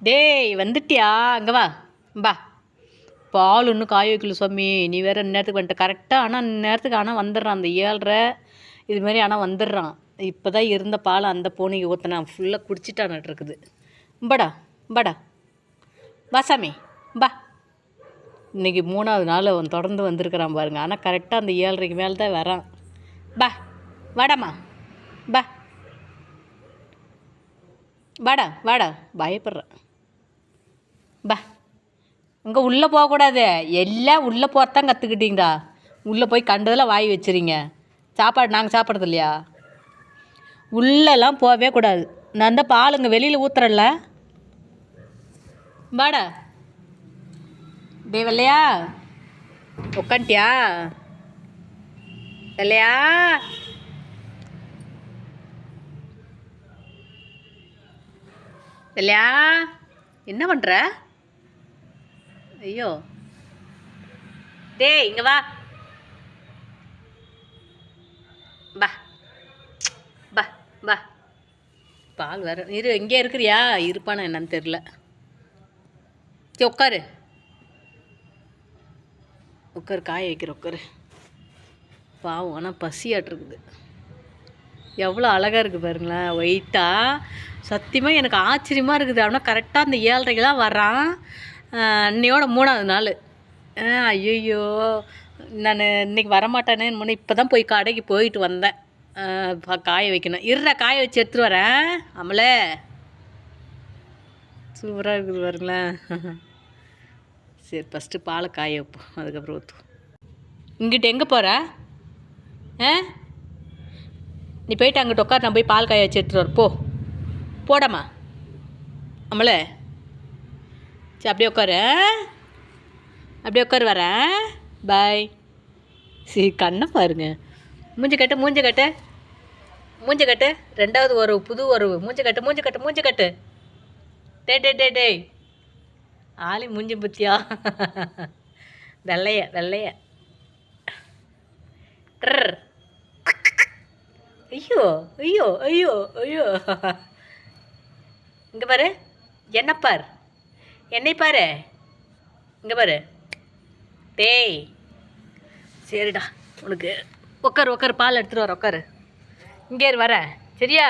டேய் வந்துட்டியா? அங்கே வா. பா பால் இன்னும் காய வைக்கல சுவாமி. நீ வேற நேரத்துக்கு வந்துட்ட. கரெக்டாக ஆனால் நேரத்துக்கு ஆனால் வந்துடுறான். அந்த ஏழ்ரை இதுமாரி ஆனால் வந்துடுறான். இப்போ தான் இருந்த பால் அந்த பூனைக்கு ஊற்றினான் ஃபுல்லாக குடிச்சிட்டான்ட்டு இருக்குது. படா படா வா சாமி பா இன்னைக்கு மூணாவது நாள் அவன் தொடர்ந்து வந்திருக்கிறான் பாருங்க. ஆனால் கரெக்டாக அந்த ஏழரைக்கு மேலே தான் வரான். பா வாடாமா பா வாடா வாடா. பயப்படுறேன். பா. இங்கே உள்ளே போகக்கூடாது. எல்லாம் உள்ளே போகிறதான் கற்றுக்கிட்டீங்கடா உள்ளே போய் கண்டதில் வாய் வச்சுறீங்க சாப்பாடு நாங்கள் சாப்பிட்றது இல்லையா? உள்ளெல்லாம் போகவே கூடாது. நான் தான் பால் இங்கே வெளியில் ஊத்துறேன்ல. வாடா டே வெள்ளையா. உக்காண்டியா வெள்ளையா? வெள்ளையா? என்ன பண்ணுற ஐயோ. டேய் இங்கே வா. பா பா பா பால் வேற. இரு இங்கே இருக்கிறியா? இருப்பானா என்னன்னு தெரில சரி உட்காரு உட்காரு காய வைக்கிற உட்காரு பாவம் ஆனால் பசியாட்டிருக்குது எவ்வளோ அழகாக இருக்குது பாருங்களேன். ஒயிட்டாக சத்தியமாக எனக்கு ஆச்சரியமாக இருக்குது. ஆனால் கரெக்டாக அந்த ஏழரைக்கு தான் வர்றான். ஆஹ் இன்னையோட மூணாவது நாள். ஐயோ நான் இன்னைக்கு வரமாட்டேனே முன்னே இப்போ தான் போய் கடைக்கு போயிட்டு வந்தேன். பா- காய வைக்கணும். இருடா காய வச்சு எடுத்துகிட்டு வரேன். அமலே. சூப்பராக இருக்குது பாருங்களேன். சரி ஃபஸ்ட்டு பாலை காய வைப்போம். அதுக்கப்புறம் ஊற்றுவோம் இங்கிட்ட எங்கே போகிற ஆ? நீ போயிட்டு அங்கிட்டு உட்கார். நான் போய் பால் காய வச்சு எடுத்துகிட்டு வர போ. போடாமா அம்மளே சரி அப்படியே உட்காரு. அப்படியே உட்காரு வரேன் பாய் சரி கண்ணை பாருங்க. மூஞ்சி கட்டு மூஞ்சி கட்டு. மூஞ்சி கட்டு. ரெண்டாவது உறவு புது உறவு மூஞ்சி கட்டு மூஞ்சி கட்டு மூஞ்சி கட்டு. டே டே டே டேய். ஆளி மூஞ்சி புத்தியா? வெள்ளைய வெள்ளைய. ஐயோ ஐயோ ஐயோ ஐயோ. இங்கே பாரு. என்ன பார் என்னை பாரு. இங்கே பாரு. டேய். சரிடா உனக்கு. உட்காரு உட்காரு பால் எடுத்துகிட்டு வர உட்காரு இங்கே இரு வரேன் சரியா?